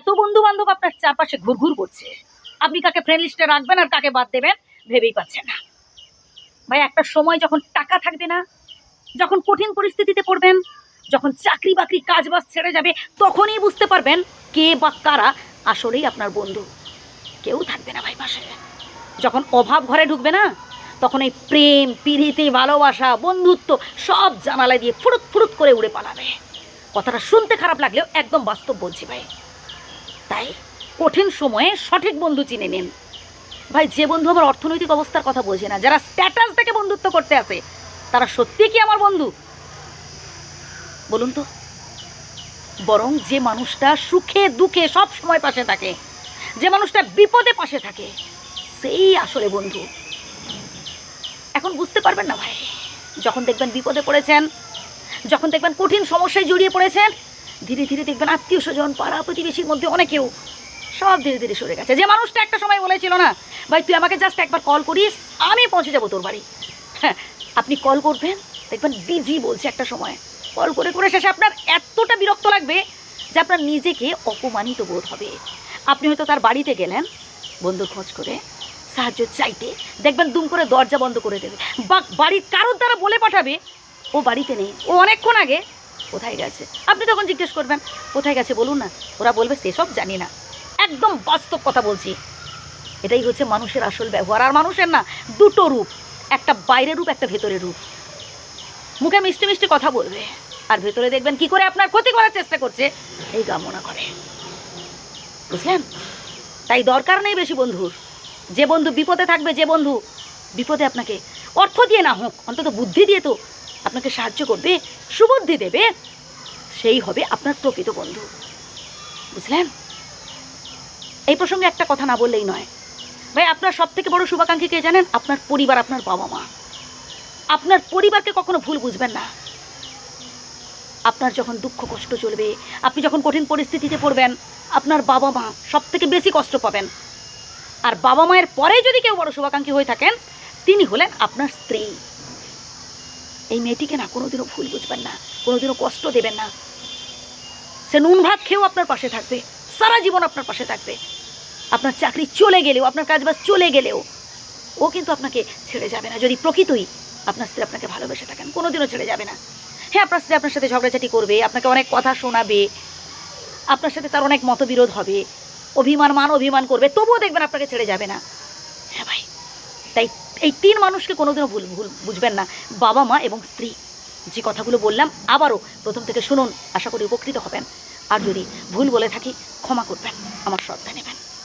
এত বন্ধু বান্ধব আপনার চারপাশে ঘুরঘুর করছে। আপনি কাকে ফ্রেন্ড লিস্টে রাখবেন আর কাকে বাদ দেবেন ভেবেই পাচ্ছেন না। ভাই, একটা সময় যখন টাকা থাকবে না, যখন কঠিন পরিস্থিতিতে পড়বেন, যখন চাকরি বাকরি কাজ বাজ ছেড়ে যাবে, তখনই বুঝতে পারবেন কে বা কারা আসলেই আপনার বন্ধু। কেউ থাকবে না ভাই পাশে। যখন অভাব ঘরে ঢুকবে না, তখন এই প্রেম পিড়িতে ভালোবাসা, বন্ধুত্ব সব জানালা দিয়ে ফুরুত ফুরুত করে উড়ে পালাবে। কথাটা শুনতে খারাপ লাগলেও একদম বাস্তব বলছি ভাই। কঠিন সময়ে সঠিক বন্ধু চিনে নিন। ভাই, যে বন্ধু আমার অর্থনৈতিক অবস্থার কথা বোঝে না, যারা স্ট্যাটাস থেকে বন্ধুত্ব করতে আসে, তারা সত্যি কি আমার বন্ধু? বলুন তো। বরং যে মানুষটা সুখে, দুঃখে সব সময় পাশে থাকে, যে মানুষটা বিপদে পাশে থাকে, সেই আসলে বন্ধু। এখন বুঝতে পারবেন না ভাই, যখন দেখবেন বিপদে পড়েছেন, যখন দেখবেন কঠিন সমস্যায় জড়িয়ে পড়েছেন, ধীরে ধীরে দেখবেন আত্মীয় স্বজন, পাড়া প্রতিবেশীর মধ্যে অনেকেও সব ধীরে ধীরে সরে গেছে। যে মানুষটা একটা সময় বলেছিল না, ভাই, তুই আমাকে জাস্ট একবার কল করিস, আমি পৌঁছে যাব তোর বাড়ি। হ্যাঁ আপনি কল করবেন, দেখবেন বিজি বলছে একটা সময়। কল করে করে শেষে আপনার এতটা বিরক্ত লাগবে যে আপনার নিজেকে অপমানিত বোধ হবে। আপনি হয়তো তার বাড়িতে গেলেন, বন্ধুর খোঁজ করে, সাহায্য চাইতে, দেখবেন দুম করে দরজা বন্ধ করে দেবে। বা বাড়ির কারোর দ্বারা বলে পাঠাবে, ও বাড়িতে নেই, ও অনেকক্ষণ আগে কোথায় গেছে? আপনি তখন জিজ্ঞেস করবেন, কোথায় গেছে বলুন না? ওরা বলবে সেসব জানি না। একদম বাস্তব কথা বলছি। এটাই হচ্ছে মানুষের আসল ব্যবহার। আর মানুষের না দুটো রূপ, একটা বাইরের রূপ, একটা ভেতরের রূপ। মুখে মিষ্টি মিষ্টি কথা বলবে, আর ভেতরে দেখবেন কি করে আপনার ক্ষতি করার চেষ্টা করছে, এই কামনা করে। বুঝলেন? তাই দরকার নেই বেশি বন্ধুর। যে বন্ধু বিপদে থাকবে, যে বন্ধু বিপদে আপনাকে অর্থ দিয়ে না হোক, অন্তত বুদ্ধি দিয়ে তো আপনাকে সাহায্য করবে, সুবুদ্ধি দেবে, সেই হবে আপনার প্রকৃত বন্ধু। বুঝলেন? এই প্রসঙ্গে একটা কথা না বললেই নয়। ভাই, আপনার সব থেকে বড় শুভাকাঙ্ক্ষী কে জানেন? আপনার পরিবার, আপনার বাবা মা আপনার পরিবারকে কখনো ভুল বুঝবেন না। আপনার যখন দুঃখ, কষ্ট চলবে, আপনি যখন কঠিন পরিস্থিতিতে পড়বেন, আপনার বাবা মা সব থেকে বেশি কষ্ট পাবেন। আর বাবা মায়ের পরে যদি কেউ বড় শুভাকাঙ্ক্ষী হয়ে থাকেন, তিনি হলেন আপনার স্ত্রী। এই মেয়েটিকে না কোনোদিনও ভুল বুঝবেন না, কোনোদিনও কষ্ট দেবেন না। সে নুন ভাত খেয়েও আপনার পাশে থাকবে, সারা জীবন আপনার পাশে থাকবে। আপনার চাকরি চলে গেলেও, আপনার কাজবাজ চলে গেলেও, ও কিন্তু আপনাকে ছেড়ে যাবে না। যদি প্রকৃতই আপনার স্ত্রী আপনাকে ভালোবেসে থাকেন, কোনোদিনও ছেড়ে যাবে না। হ্যাঁ আপনার স্ত্রী আপনার সাথে ঝগড়াঝাটি করবে, আপনাকে অনেক কথা শোনাবে, আপনার সাথে তার অনেক মতবিরোধ হবে, অভিমান, মান অভিমান করবে, তবুও দেখবেন আপনাকে ছেড়ে যাবে না। হ্যাঁ ভাই, তাই এই তিন মানুষকে কোনোদিনও ভুল ভুল বুঝবেন না। বাবা, মা এবং স্ত্রী, যে কথাগুলো বললাম, আবারও প্রথম থেকে শুনুন, আশা করি উপকৃত হবেন। আর যদি ভুল বলে থাকি, ক্ষমা করবেন, আমার শ্রদ্ধা নেবেন।